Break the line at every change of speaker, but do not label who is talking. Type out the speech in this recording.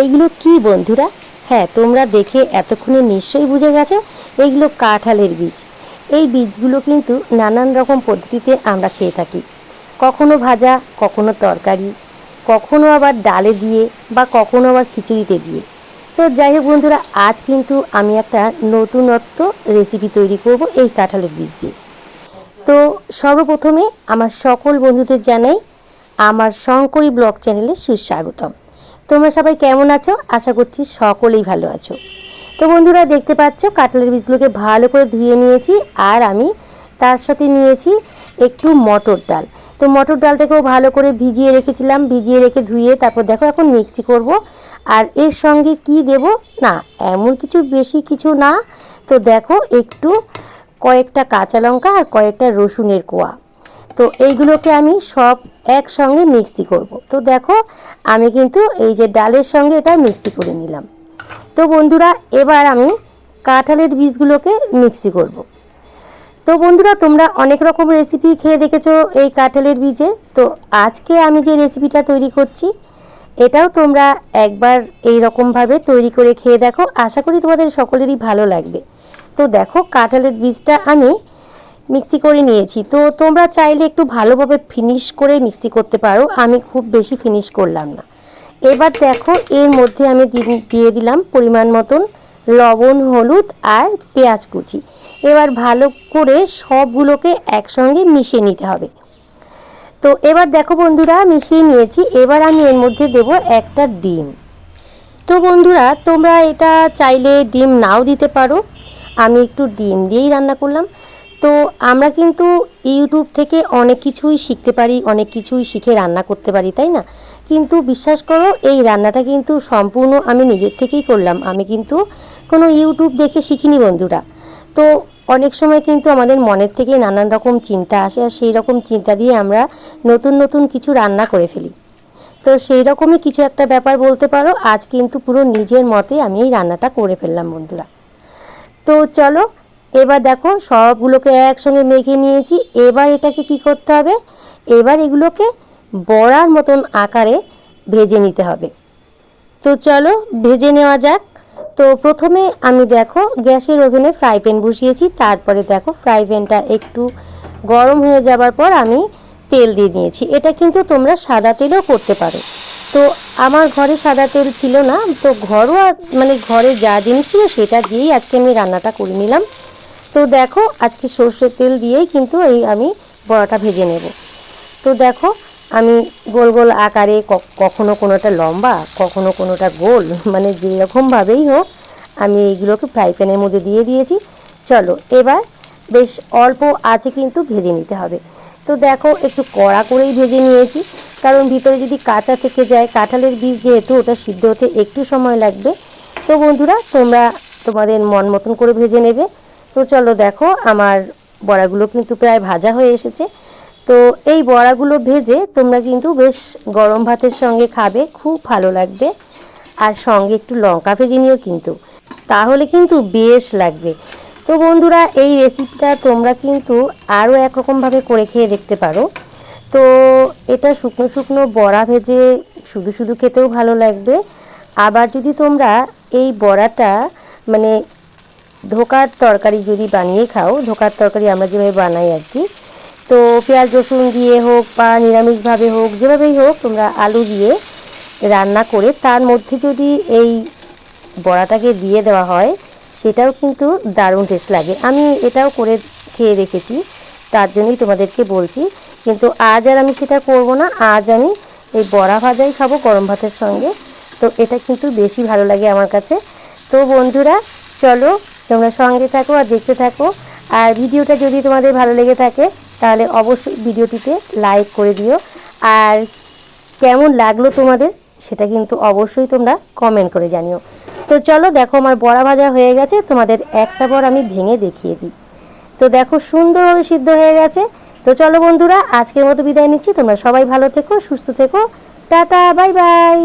এইগুলো কি বন্ধুরা? হ্যাঁ তোমরা দেখে এতক্ষণে নিশ্চয়ই বুঝে গেছো, এইগুলো কাঁঠালের বীজ। এই বীজগুলো কিন্তু নানান রকম পদ্ধতিতে আমরা খেয়ে থাকি। কখনো ভাজা, কখনো তরকারি, কখনো আবার ডালে দিয়ে বা কখনো আবার খিচুড়িতে দিয়ে। তো যাই হোক বন্ধুরা, আজ কিন্তু আমি একটা নতুনত্ব রেসিপি তৈরি করব এই কাঁঠালের বীজ দিয়ে। তো সর্বপ্রথমে আমার সকল বন্ধুদের জানাই আমার শঙ্করী ব্লগ চ্যানেলে সুস্বাগতম। তোমরা সবাই কেমন আছো? আশা করছি সকলেই ভালো আছো। তো বন্ধুরা, দেখতে পাচ্ছ, কাঁঠালের বীজগুলোকে ভালো করে ধুয়ে নিয়েছি আর আমি তার সাথে নিয়েছি একটু মটর ডাল। তো মটর ডালটাকেও ভালো করে ভিজিয়ে রেখেছিলাম, ভিজিয়ে রেখে ধুয়ে তারপর দেখো এখন মিক্সি করব। আর এর সঙ্গে কি দেব? না, এমন কিছু বেশি কিছু না। তো দেখো, একটু কয়েকটা কাঁচা লঙ্কা আর কয়েকটা রসুনের কোয়া। তো এইগুলোকে আমি সব একসঙ্গে মিক্সি করব। তো দেখো, আমি কিন্তু এই যে ডালের সঙ্গে এটা মিক্সি করে নিলাম। তো বন্ধুরা, এবার আমি কাঁঠালের বীজগুলোকে মিক্সি করব। তো বন্ধুরা, তোমরা অনেক রকম রেসিপি খেয়ে দেখেছ এই কাঁঠালের বীজে। তো আজকে আমি যে রেসিপিটা তৈরি করছি, এটাও তোমরা একবার এই রকমভাবে তৈরি করে খেয়ে দেখো। আশা করি তোমাদের সকলেরই ভালো লাগবে। তো দেখো, কাঁঠালের বীজটা আমি মিক্সি করে নিয়েছি। তো তোমরা চাইলে একটু ভালোভাবে ফিনিশ করে মিক্সি করতে পারো। আমি খুব বেশি ফিনিশ করলাম না। এবার দেখো, এর মধ্যে আমি দিয়ে দিলাম পরিমাণ মতন লবণ, হলুদ আর পেঁয়াজ কুচি। এবার ভালো করে সবগুলোকে একসঙ্গে মিশিয়ে নিতে হবে। তো এবার দেখো বন্ধুরা, মিশিয়ে নিয়েছি। এবার আমি এর মধ্যে দেব একটা ডিম। তো বন্ধুরা, তোমরা এটা চাইলে ডিম নাও দিতে পারো। আমি একটু ডিম দিয়েই রান্না করলাম। তো আমরা কিন্তু ইউটিউব থেকে অনেক কিছুই শিখতে পারি, অনেক কিছুই শিখে রান্না করতে পারি, তাই না? কিন্তু বিশ্বাস করো, এই রান্নাটা কিন্তু সম্পূর্ণ আমি নিজের থেকেই করলাম। আমি কিন্তু কোনো ইউটিউব দেখে শিখিনি বন্ধুরা। তো অনেক সময় কিন্তু আমাদের মনের থেকে নানান রকম চিন্তা আসে আর সেই রকম চিন্তা দিয়ে আমরা নতুন নতুন কিছু রান্না করে ফেলি। তো সেই রকমই কিছু একটা ব্যাপার বলতে পারো, আজ কিন্তু পুরো নিজের মতে আমি এই রান্নাটা করে ফেললাম বন্ধুরা। তো চলো এবার দেখো, সবগুলোকে একসঙ্গে মেখে নিয়েছি। এবার এটাকে কি করতে হবে? এবার এগুলোকে বড়ার মতন আকারে ভেজে নিতে হবে। তো চলো, ভেজে নেওয়া যাক। তো প্রথমে আমি দেখো, গ্যাসের ওভেনে ফ্রাই প্যান বসিয়েছি। তারপরে দেখো, ফ্রাই প্যানটা একটু গরম হয়ে যাবার পর আমি তেল দিয়ে নিয়েছি। এটা কিন্তু তোমরা সাদা তেলও করতে পারো। তো আমার ঘরে সাদা তেল ছিল না। তো ঘরোয়া মানে ঘরে যা জিনিস ছিল সেটা দিয়েই আজকে আমি রান্নাটা করে নিলাম। তো দেখো, আজকে সর্ষের তেল দিয়েই কিন্তু এই আমি বড়াটা ভেজে নেব। তো দেখো, আমি গোল গোল আকারে কখনো কোনোটা লম্বা, কখনো কোনোটা গোল মানে যেরকমভাবেই হোক, আমি এইগুলোকে ফ্রাই প্যানের মধ্যে দিয়ে দিয়েছি। চলো, এবার বেশ অল্প আছে কিন্তু ভেজে নিতে হবে। তো দেখো, একটু কড়া করেই ভেজে নিয়েছি, কারণ ভিতরে যদি কাঁচা থেকে যায়, কাঁঠালের বীজ যেহেতু ওটা সিদ্ধ হতে একটু সময় লাগবে। তো বন্ধুরা, তোমরা তোমাদের মন মতন করে ভেজে নেবে। তো চলো দেখো, আমার বড়াগুলো কিন্তু প্রায় ভাজা হয়ে এসেছে। তো এই বড়াগুলো ভেজে তোমরা কিন্তু বেশ গরম ভাতের সঙ্গে খাবে, খুব ভালো লাগবে। আর সঙ্গে একটু লঙ্কা ভেজে নিও কিন্তু। তাহলে কিন্তু বেশ লাগবে। তো বন্ধুরা, এই রেসিপিটা তোমরা কিন্তু আরও একরকমভাবে করে খেয়ে দেখতে পারো। তো এটা শুকনো শুকনো বড়া ভেজে শুধু শুধু খেতেও ভালো লাগবে। আবার যদি তোমরা এই বড়াটা মানে ধোকার তরকারি যদি বানিয়ে খাও, ধোকার তরকারি আমরা যেভাবে বানাই আর কি, তো পেঁয়াজ, রসুন দিয়ে হোক বা নিরামিষভাবে হোক, যেভাবেই হোক তোমরা আলু দিয়ে রান্না করে তার মধ্যে যদি এই বড়াটাকে দিয়ে দেওয়া হয়, সেটাও কিন্তু দারুণ টেস্ট লাগে। আমি এটাও করে খেয়ে দেখেছি, তার জন্যই তোমাদেরকে বলছি। কিন্তু আজ আর আমি সেটা করব না, আজ আমি এই বড়া ভাজাই খাব গরম ভাতের সঙ্গে। তো এটা কিন্তু বেশি ভালো লাগে আমার কাছে। তো বন্ধুরা, চলো তোমরা সঙ্গে থাকো আর দেখতে থাকো। আর ভিডিওটা যদি তোমাদের ভালো লেগে থাকে, তাহলে অবশ্যই ভিডিওটিতে লাইক করে দিও। আর কেমন লাগল তোমাদের, সেটা কিন্তু অবশ্যই তোমরা কমেন্ট করে জানিও। তো চলো দেখো, আমার বড়া ভাজা হয়ে গেছে। তোমাদের একটা বর আমি ভেঙে দেখিয়ে দিই। তো দেখো, সুন্দরভাবে সিদ্ধ হয়ে গেছে। তো চলো বন্ধুরা, আজকের মতো বিদায় নিচ্ছি। তোমরা সবাই ভালো থেকো, সুস্থ থেকো। Tata bye bye